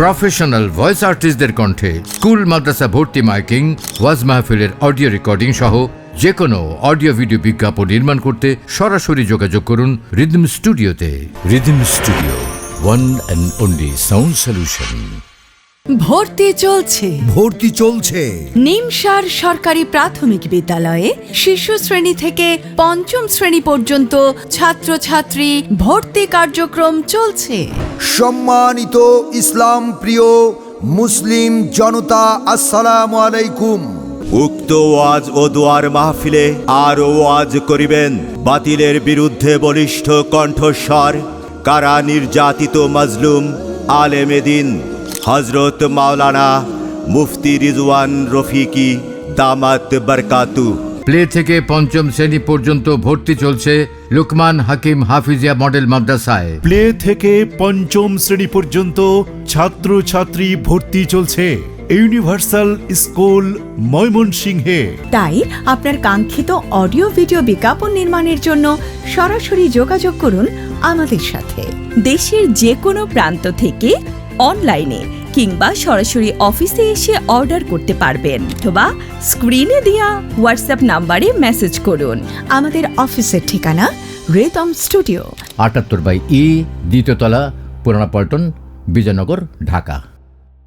Professional voice আর্টিস্টদের কণ্ঠে school, মাদ্রাসা ভর্তি miking, ওয়াজ মাহফিলের অডিও রেকর্ডিং সহ যে কোনো অডিও ভিডিও বিজ্ঞাপন নির্মাণ করতে সরাসরি যোগাযোগ করুন রিদম স্টুডিওতে। Rhythm studio one and only sound solution ভর্তি চলছে। ভর্তি চলছে। নিমসার সরকারি প্রাথমিক বিদ্যালয়ে শিশু শ্রেণি থেকে পঞ্চম শ্রেণি পর্যন্ত ছাত্রছাত্রী ভর্তি কার্যক্রম চলছে। সম্মানিত ইসলাম প্রিয় মুসলিম জনতা আসসালামু আলাইকুম। উক্ত ওয়াজ ও দোয়ার মাহফিলে আরও ওয়াজ করিবেন। বাতিলের বিরুদ্ধে বলিষ্ঠ কণ্ঠস্বর কারা নির্যাতিত মাজলুম আলেমেদিন হজরত মাওলানা মুফতি রিজওয়ান রফিকি দামাত বরকাতু। প্লে থেকে পঞ্চম শ্রেণি পর্যন্ত ভর্তি চলছে লুকমান হাকিম হাফিজিয়া মডেল মাদ্রাসায়। প্লে থেকে পঞ্চম শ্রেণি পর্যন্ত ছাত্র ছাত্রী ভর্তি চলছে ইউনিভার্সাল স্কুল ময়মনসিংহে। তাই আপনার কাঙ্ক্ষিত অডিও ভিডিও বিজ্ঞাপন নির্মাণের জন্য সরাসরি যোগাযোগ করুন আমাদের সাথে। দেশের যে কোনো প্রান্ত থেকে অনলাইনে কিংবা সরাসরি অফিসে এসে অর্ডার করতে পারবেন। অথবা স্ক্রিনে দেওয়া হোয়াটসঅ্যাপ নাম্বারে মেসেজ করুন। আমাদের অফিসের ঠিকানা রেতম স্টুডিও। আটাত্তর বাই ই দ্বিতীয়তলা পুরানা পল্টন, বিজয়নগর, ঢাকা।